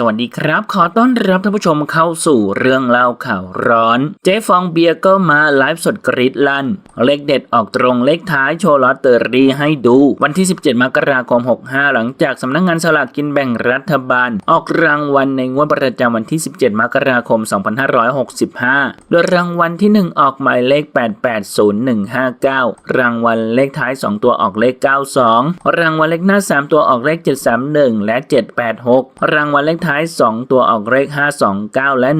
สวัสดีครับ ขอต้อนรับท่านผู้ชมเข้าสู่เรื่องเล่าข่าวร้อน เจ๊ฟองเบียร์ก็มาไลฟ์สดกรีดลั่น เลขเด็ดออกตรงเลขท้ายโชว์ลอตเตอรี่ให้ดู วันที่ 17 มกราคม 65 หลังจากสำนักงงานสลากกินแบ่งรัฐบาล ออกรางวัลในงวดประจำวันที่ 17 มกราคม 2565 โดยรางวัลที่ 1 ออกหมายเลข 880159 รางวัลเลขท้าย 2 ตัวออกเลข 92 รางวัลเลขหน้า 3 ตัวออกเลข 731 และ 786 รางวัลเลขท้าย 2 ตัวออกเลข 529 และ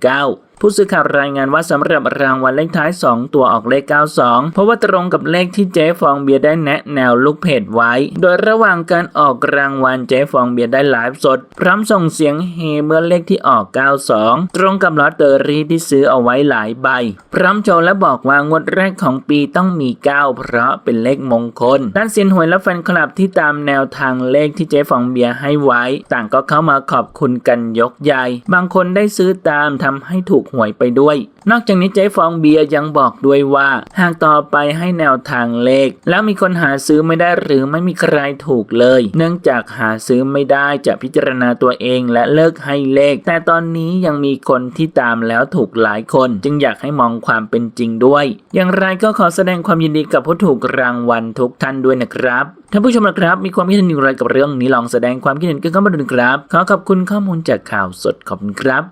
119 ผู้สื่อข่าวรายงานว่าสำหรับรางวัลเลขท้าย 2 ตัวออกเลข 92 เพราะว่าตรงกับเลขที่เจ๊ฟองเบียร์ได้แนะแนวลูกเพจไว้ โดยระหว่างการออกรางวัลเจ๊ฟองเบียร์ได้ไลฟ์สด พร้อมส่งเสียงเฮเมื่อเลขที่ออก 92 ตรงกับลอตเตอรี่ที่ซื้อเอาไว้หลายใบ พร้อมโชว์และบอกว่างวดแรกของปีต้องมี 9 เพราะเป็นเลขมงคล ด้านเซียนหวยและแฟนคลับที่ตามแนวทางเลขที่เจ๊ฟองเบียร์ให้ไว้ ต่างก็เข้ามาขอบคุณกันยกใหญ่ บางคนได้ซื้อตามทำให้ถูกหวยไปด้วย นอกจากนี้เจ๊ฟองเบียร์ยังบอกด้วยว่า หากต่อไปให้แนวทางเลข แล้วมีคนหาซื้อไม่ได้หรือไม่มีใครถูกเลย เนื่องจากหาซื้อไม่ได้จะพิจารณาตัวเองและเลิกให้เลข แต่ตอนนี้ยังมีคนที่ตามแล้วถูกหลายคน จึงอยากให้มองความเป็นจริงด้วย อย่างไรก็ขอแสดงความยินดีกับผู้ถูกรางวัลทุกท่านด้วยนะครับท่านผู้ชมนะครับ มีความคิดเห็นอย่างไรกับเรื่องนี้ลองแสดงความคิดเห็นกันเข้ามาดูนะครับ ขอขอบคุณข้อมูลจากข่าวสดขอบคุณครับ